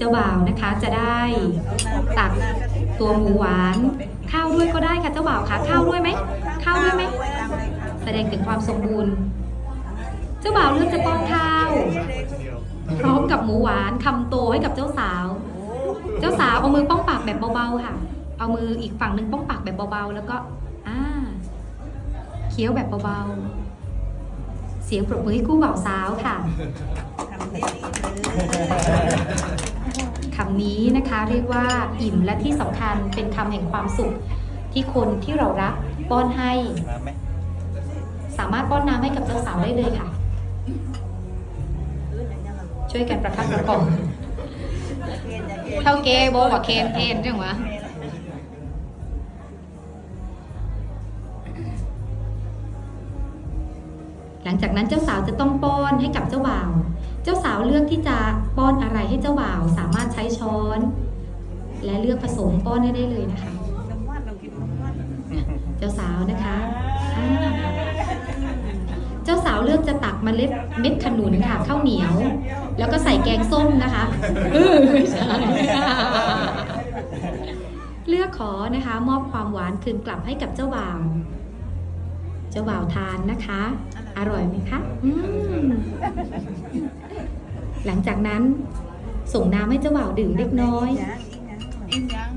เจ้าบ่าวนะคะจะได้ตักตัวหมูหวาน ข้าวด้วยก็ได้ค่ะเจ้าบ่าวคะข้าวด้วยไหมข้าวด้วยไหมแสดงถึงความสมบูรณ์ เจ้าบ่าวเลือกจะป้อนข้าวพร้อมกับหมูหวานคำโตให้กับเจ้าสาว เจ้าสาวเอามือป้องปากแบบเบาๆค่ะ เอามืออีกฝั่งหนึ่งป้องปากแบบเบาๆแล้วก็อ่าเคี้ยวแบบเบาๆเสียงปรบมือให้คู่บ่าวสาวค่ะ นี้นะคะ เรียกว่าอิ่มและที่สำคัญเป็นคำแห่งความสุขที่คนที่เรารักป้อนให้ สามารถป้อนน้ำให้กับเจ้าสาวได้เลยค่ะ ช่วยกันประคับประคองเท่าเกโบกับเคนเทนจังวะหลังจากนั้นเจ้าสาวจะต้องป้อนให้กับเจ้าบ่าวาสาวเลือกที่จะป้อนอะไรให้เจ้าบ่าว สามารถใช้ช้อน และเลือกผสมป้อนให้ได้เลยนะคะ เจ้าสาวนะคะอ่าเจ้าสาวเลือกจะตักเมล็ดเม็ดขนุนค่ะข้าวเหนียว แล้วก็ใส่แกงส้มนะคะเออไม่ใช่เลือกขอนะคะ มอบความหวานคืนกลับให้กับเจ้าบ่าว เจ้าบ่าวทานนะคะ อร่อยไหมคะ อืม หลังจากนั้นส่งน้ำให้เจ้าบ่าวดื่มเล็กน้อย อิ่มยัง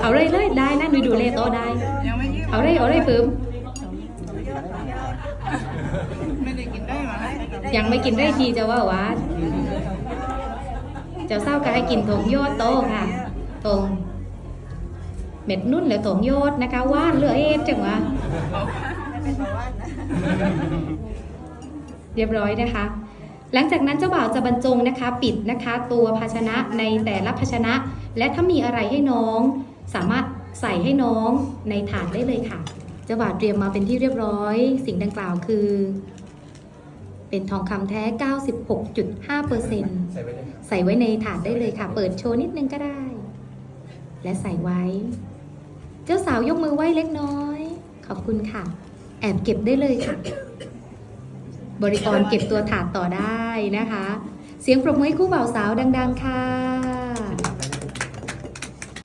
เอาเลยเลยได้นะหนูดูเลโตได้ ยังไม่ยิ้มเอาเลยเอาเลยเพิ่มไม่ได้กินได้หรอยังไม่กินได้ทีจะว่าหวาเจ้าเศร้าก็ให้กินถงโยดโตค่ะถงเม็ดนุ่นหรือถงโยดนะคะว่านเหลือเอ็ดจังหวะ เรียบร้อยนะคะ หลังจากนั้นเจ้าบ่าวจะบรรจงนะคะ ปิดนะคะตัวภาชนะในแต่ละภาชนะ และถ้ามีอะไรให้น้อง สามารถใส่ให้น้องในถาดได้เลยค่ะ เจ้าบ่าวเตรียมมาเป็นที่เรียบร้อย สิ่งดังกล่าวคือ เป็นทองคำแท้ 96.5%ใส่ไปเลยใส่ไว้ในถาดได้เลยค่ะ เปิดโชว์นิดนึงก็ได้ และใส่ไว้ เจ้าสาวยกมือไหว้เล็กน้อย ขอบคุณค่ะ แอบเก็บได้เลยค่ะ บริกรเก็บตัวถาดต่อได้นะคะ เสียงปรบมือให้คู่บ่าวสาวดัง ๆ ค่ะ